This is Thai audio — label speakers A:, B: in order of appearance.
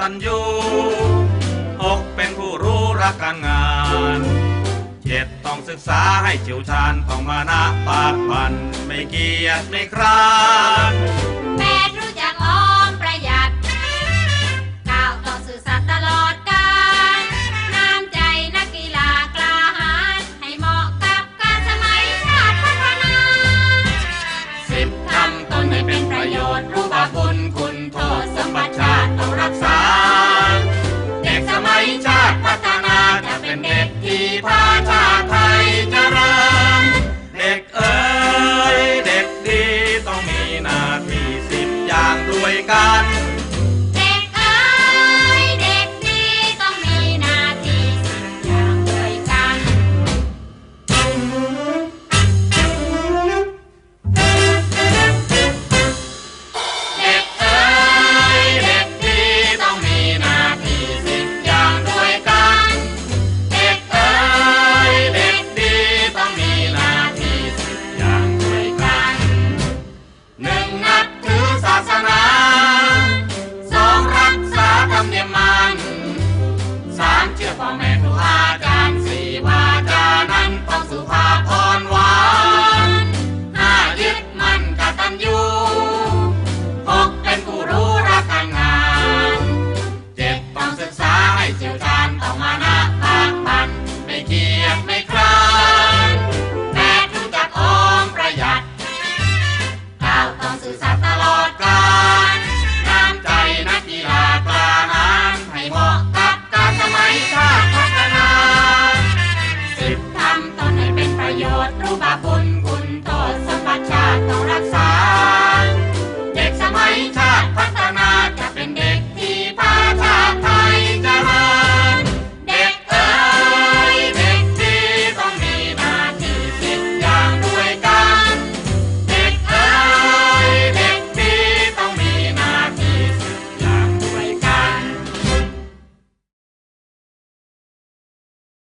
A: ตัญญูหกเป็นผู้รู้รักการงานเจ็ดต้องศึกษาให้เฉียวชาญต้องมานะปากบันไม่เกียจไม่คร้าน
B: แปดรู้จักออมประหยัดเก้าต้องสื่อสัตย์ตลอดกาลน้ำใจนักกีฬากล้าหาญให้เหมาะกับการสมัยชาติพัฒนา
A: สิบทำตนให้เป็นประโยชน์รู้บาปบุญคุณโทษสมบัติ ชาติต้องรักษา เด็กสมัยชาติพัฒนาจะเป็นเด็กที่พาชาติไทยเจริญเด็กเอ๋ยเด็กดีต้องมีหน้าที่สิบอย่างด้วยกัน ษา